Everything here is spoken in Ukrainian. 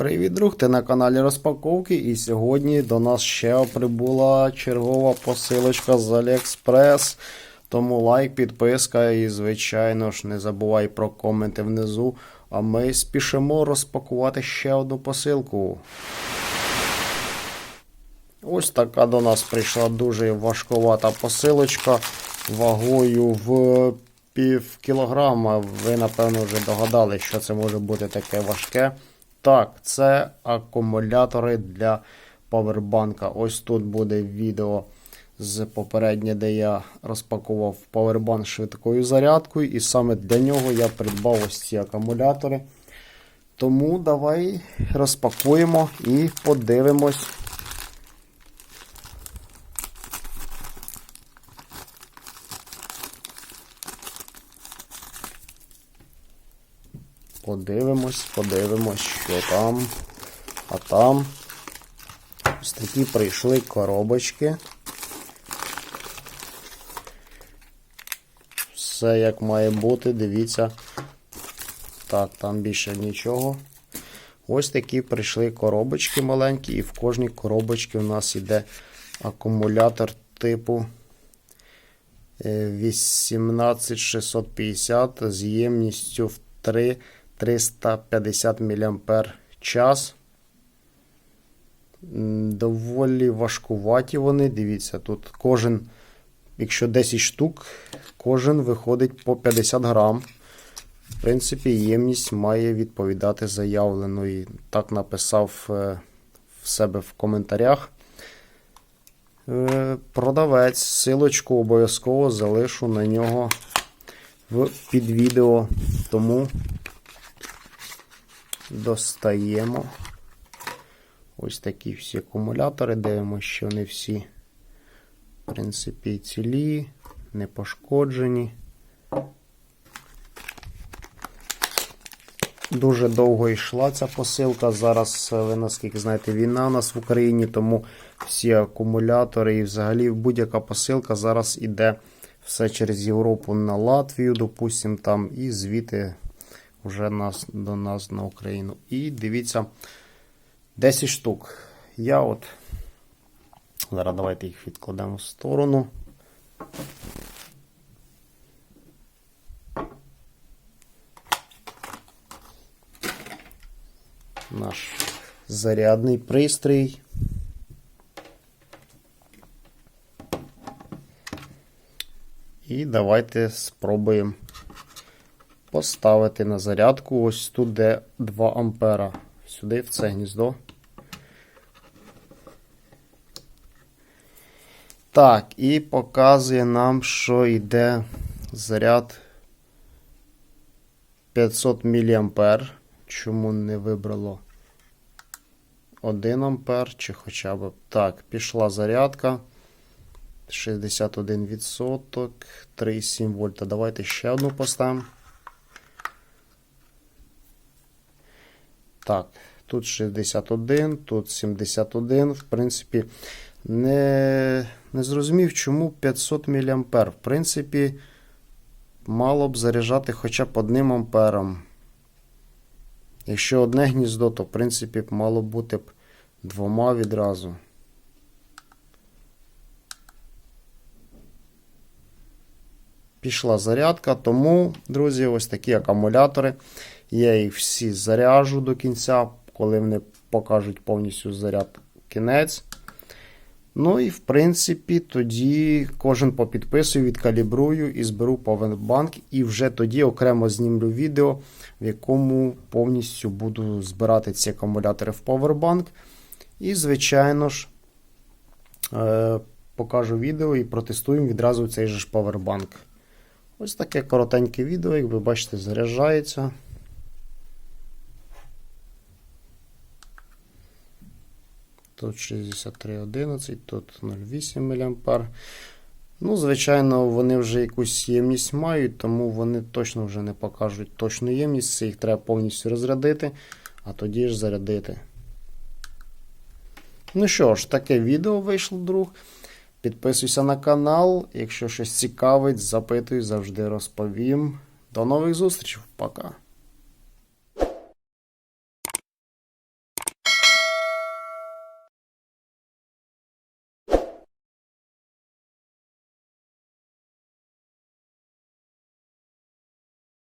Привіт, друг! Ти на каналі Розпаковки і сьогодні до нас ще прибула чергова посилочка з Aliexpress. Тому лайк, підписка і, звичайно ж, не забувай про коменти внизу. А ми спішимо розпакувати ще одну посилку. Ось така до нас прийшла дуже важковата посилочка вагою в пів кілограма. Ви, напевно, вже догадали, що це може бути таке важке. Так, це акумулятори для павербанка. Ось тут буде відео з попереднє, де я розпакував павербанк швидкою зарядкою, і саме для нього я придбав ось ці акумулятори. Тому давай розпакуємо і подивимось. Подивимось, подивимось, що там. А там ось такі прийшли коробочки. Все як має бути, дивіться. Так, там більше нічого. Ось такі прийшли коробочки маленькі, і в кожній коробочці у нас йде акумулятор типу 18650 з ємністю в 3 350 мАч. Доволі важкуваті вони. Дивіться, тут кожен, якщо 10 штук, кожен виходить по 50 грам. В принципі, ємність має відповідати заявленої. Так написав в себе в коментарях. Продавець, силочку обов'язково залишу на нього в під відео. Тому достаємо ось такі всі акумулятори. Дивимося, що вони всі, в принципі, цілі, не пошкоджені. Дуже довго йшла ця посилка. Зараз, ви наскільки знаєте, війна у нас в Україні, тому всі акумулятори і взагалі будь-яка посилка зараз іде все через Європу на Латвію, допустимо, там, і звідти вже нас, до нас на Україну. І дивіться, 10 штук. Я от. Зараз давайте їх відкладемо в сторону. Наш зарядний пристрій. І давайте спробуємо поставити на зарядку ось тут, де 2 ампера. Сюди в це гніздо. Так, і показує нам, що йде заряд 500 мА. Чому не вибрало 1 ампер, чи хоча б. Так, пішла зарядка. 61%, 3,7 вольта. Давайте ще одну поставимо. Так, тут 61, тут 71. В принципі, не, не зрозумів, чому 500 мА. В принципі, мало б заряджати хоча б одним ампером. Якщо одне гніздо, то в принципі мало бути б двома відразу. Пішла зарядка, тому, друзі, ось такі акумулятори. Я їх всі заряжу до кінця, коли вони покажуть повністю заряд кінець. Ну і, в принципі, тоді кожен попідписую, відкалібрую і зберу павербанк. І вже тоді окремо знімлю відео, в якому повністю буду збирати ці акумулятори в павербанк. І, звичайно ж, е, покажу відео і протестуємо відразу цей же ж павербанк. Ось таке коротеньке відео, як ви бачите, заряджається. Тут 63,11, тут 0,8 мА. Ну, звичайно, вони вже якусь ємність мають, тому вони точно вже не покажуть точну ємність. Це їх треба повністю розрядити, а тоді ж зарядити. Ну що ж, таке відео вийшло, друг. Підписуйся на канал. Якщо щось цікавить, запитуй, завжди розповім. До нових зустрічей. Пока.